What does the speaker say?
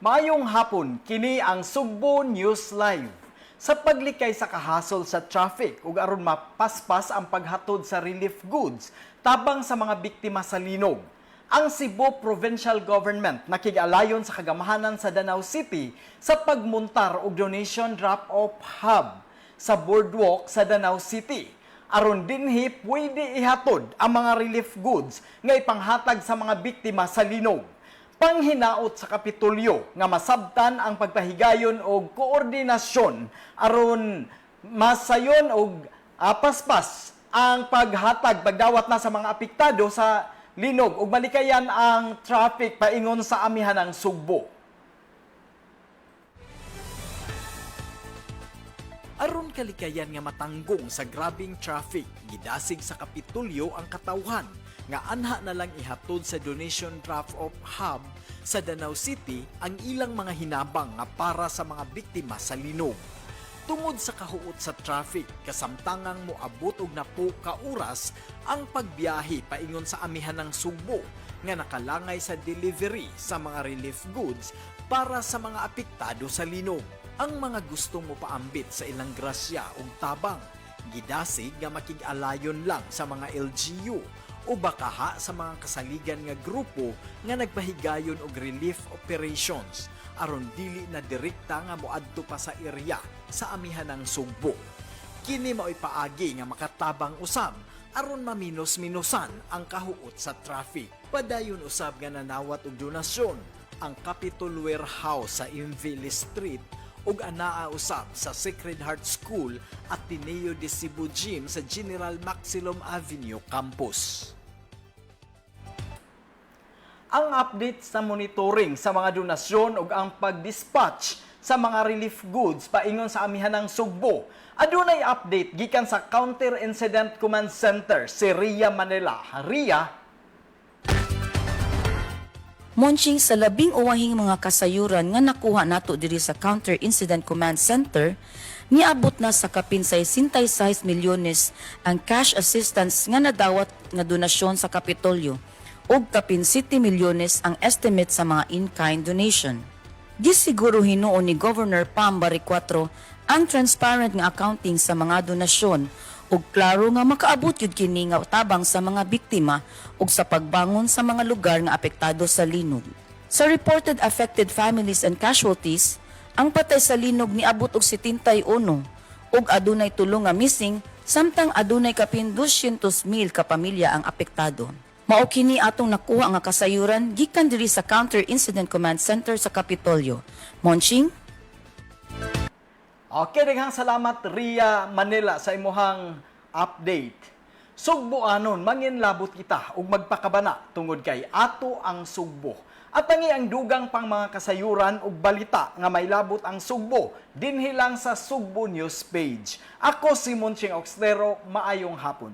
Maayong hapon, kini ang Sugbo News Live. Sa paglikay sa kahasol sa traffic ug aron mapaspas ang paghatod sa relief goods tabang sa mga biktima sa linog. Ang Cebu Provincial Government nakig-alayon sa kagamahanan sa Danau City sa pagmuntar og donation drop-off hub sa boardwalk sa Danau City aron dinhi pwede ihatod ang mga relief goods nga ipanghatag sa mga biktima sa linog. Panghinaot sa Kapitolyo nga masabtan ang pagpahigayon og koordinasyon aron masayon og ah, paspas ang paghatag pagdawat na sa mga apektado sa linog ug malikayan ang traffic paingon sa amihanang Sugbo. Aron kalikayan nga matanggong sa grabing traffic, gidasig sa Kapitulyo ang katawhan nga anha na lang ihatod sa donation drop-off hub sa Danau City ang ilang mga hinabang nga para sa mga biktima sa linog. Tungod sa kahuot sa traffic, kasamtangang moabot og napo ka oras ang pagbiyahe paingon sa amihan ng Sugbo nga nakalangay sa delivery sa mga relief goods para sa mga apektado sa linog. Ang mga gustong mopaambit sa ilang grasya ug tabang, gidasig nga makig-alayon lang sa mga LGU o bakaha sa mga kasaligan nga grupo nga nagpahigayon og relief operations aron dili na direkta nga moadto pa sa area sa amihan ng Sugbo. Kini mao'y paagi nga makatabang usab aron maminos-minusan ang kahuot sa traffic. Padayon usab nga nanawat og donasyon ang Capitol Warehouse sa Inville Street ug anaa usab sa Sacred Heart School at Tineo de Cebu Gym sa General Maximum Avenue Campus. Ang update sa monitoring sa mga donasyon ug ang pag-dispatch sa mga relief goods paingon sa amihan ng Sugbo. Adunay update gikan sa Counter Incident Command Center si Ria Manila. Ria, Monching sa labing uwahing mga kasayuran nga nakuha nato diri sa Counter Incident Command Center, niabot na sa kapin sa 66 milyones ang cash assistance nga nadawat nga donasyon sa Kapitolyo ug kapin 7 milyones ang estimate sa mga in-kind donation. Gisiguro hinuon ni Governor Pam Baricuatro ang transparent nga accounting sa mga donasyon ug klaro nga makaabot yun kini nga tabang sa mga biktima ug sa pagbangon sa mga lugar nga apektado sa linog. Sa reported affected families and casualties, ang patay sa linog niabot og 71 ug adunay tulo nga missing samtang adunay kapin 200,000 ka pamilya ang apektado. Mao kini atong nakuha nga kasayuran gikan diri sa Counter Incident Command Center sa Kapitolyo. Monching, Okay, daghang salamat Ria Manila sa imuhang update. Sugbo anon manginlabot kita ug magpakabana tungod kay ato ang Sugbo. At tangi ang dugang pang mga kasayuran ug balita nga may labot ang Sugbo dinhi lang sa Sugbo News page. Ako si Monching Oxlero, maayong hapon.